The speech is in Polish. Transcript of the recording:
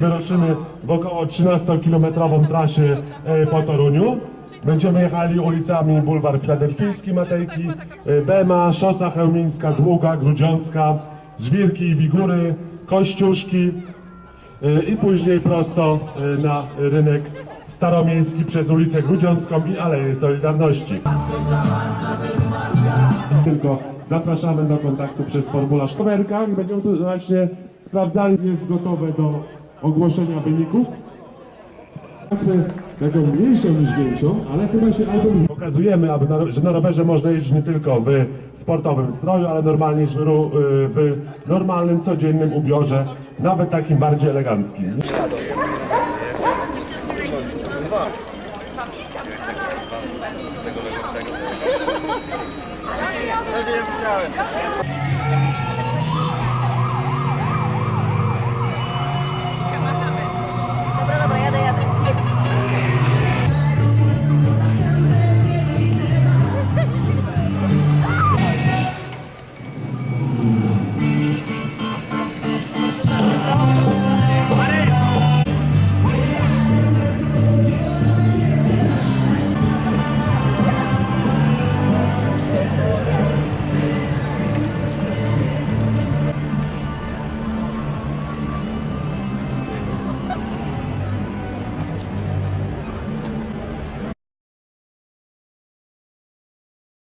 Wyruszymy w około 13-kilometrową trasie e, po Toruniu. Będziemy jechali ulicami Bulwar Filadelfijski, Matejki, e, Bema, Szosa Chełmińska, Długa, Grudziącka, Żwirki i Wigury, Kościuszki e, i później prosto e, na rynek staromiejski przez ulicę Grudziącką i Aleję Solidarności. Tylko zapraszamy do kontaktu przez formularz w coverkach i będziemy tu właśnie sprawdzali, jest gotowe do ogłoszenia wyników. Taką mniejszą niż większą, ale chyba się album... Pokazujemy, aby na, że na rowerze można jeździć nie tylko w sportowym stroju, ale normalnie w, ru- w normalnym, codziennym ubiorze, nawet takim bardziej eleganckim. Widziałem.